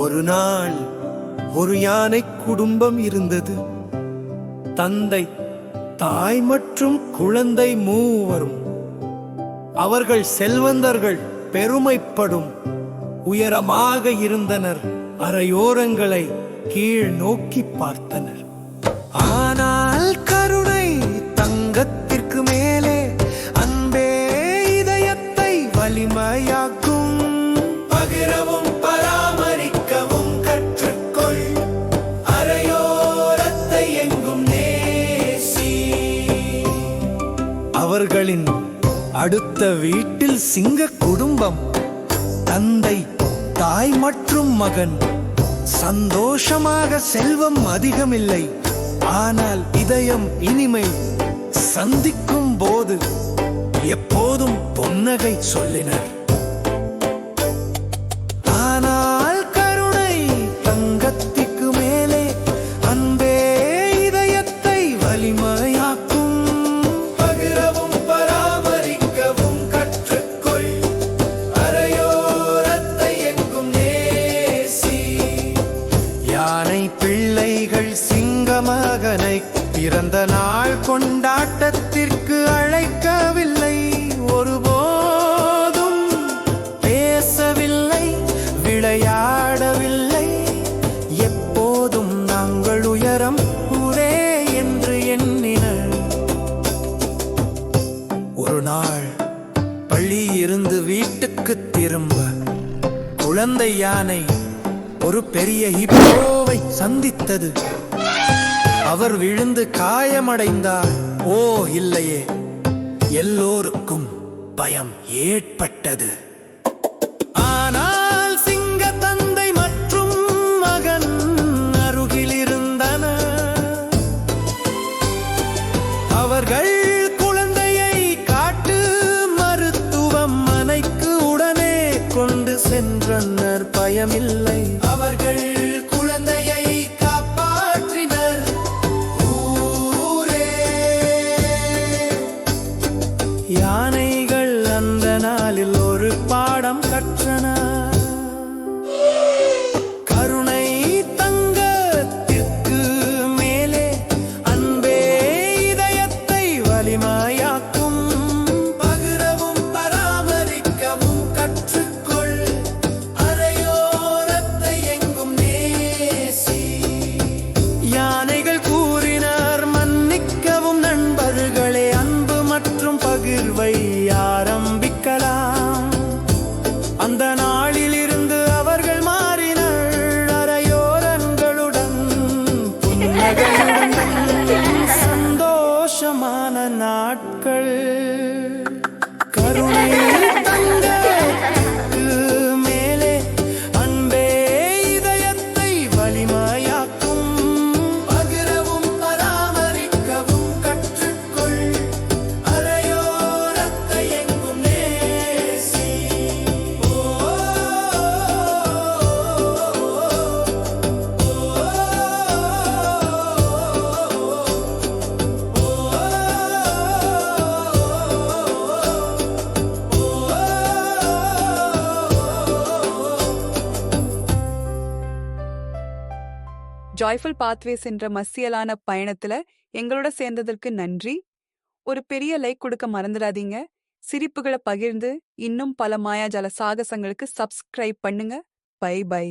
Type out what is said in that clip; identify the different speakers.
Speaker 1: ஒரு நாள் ஒரு யானை குடும்பம் இருந்தது. தந்தை தாய் மற்றும் குழந்தை மூவரும். அவர்கள் செல்வந்தர்கள் பெருமைப்படும். உயரமாக இருந்தனர். அரையோரங்களை கீழ் நோக்கி பார்த்தனர். அவர்களின் அடுத்த வீட்டில் சிங்க குடும்பம் தந்தை தாய் மற்றும் மகன். சந்தோஷமாக செல்வம் அதிகமில்லை. ஆனால் இதயம் இனிமை சந்திக்கும் போது எப்போதும் பொன்னகை சொல்லினர். பிள்ளைகள் சிங்கமகனை பிறந்த நாள் கொண்டாட்டத்திற்கு அழைக்கவில்லை. ஒருபோதும் பேசவில்லை விளையாடவில்லை. எப்போதும் நாங்கள் உயரம் ஊரே என்று எண்ணினர் ஒரு நாள் பள்ளி இருந்து வீட்டுக்கு திரும்ப குழந்தை யானை ஒரு பெரிய ஹிப்போவை சந்தித்தது. அவர் விழுந்து காயமடைந்தார். ஓ இல்லையே. எல்லோருக்கும் பயம் ஏற்பட்டது. சென்றனர் பயமில்லை. அவர்கள் குழந்தையை காப்பாற்றினர். ஊரே. யானைகள் அந்த நாளில் ஒரு பாடம் கற்றன சந்தோஷமான நாட்கள். கருணை
Speaker 2: ஜாய்ஃபுல் பாத்வேஸ் என்ற மசியலான பயணத்துல எங்களோட சேர்ந்ததற்கு நன்றி. ஒரு பெரிய லைக் கொடுக்க மறந்துடாதீங்க. சிரிப்புகளை பகிர்ந்து இன்னும் பல மாயாஜால சாகசங்களுக்கு சப்ஸ்கிரைப் பண்ணுங்க. Bye bye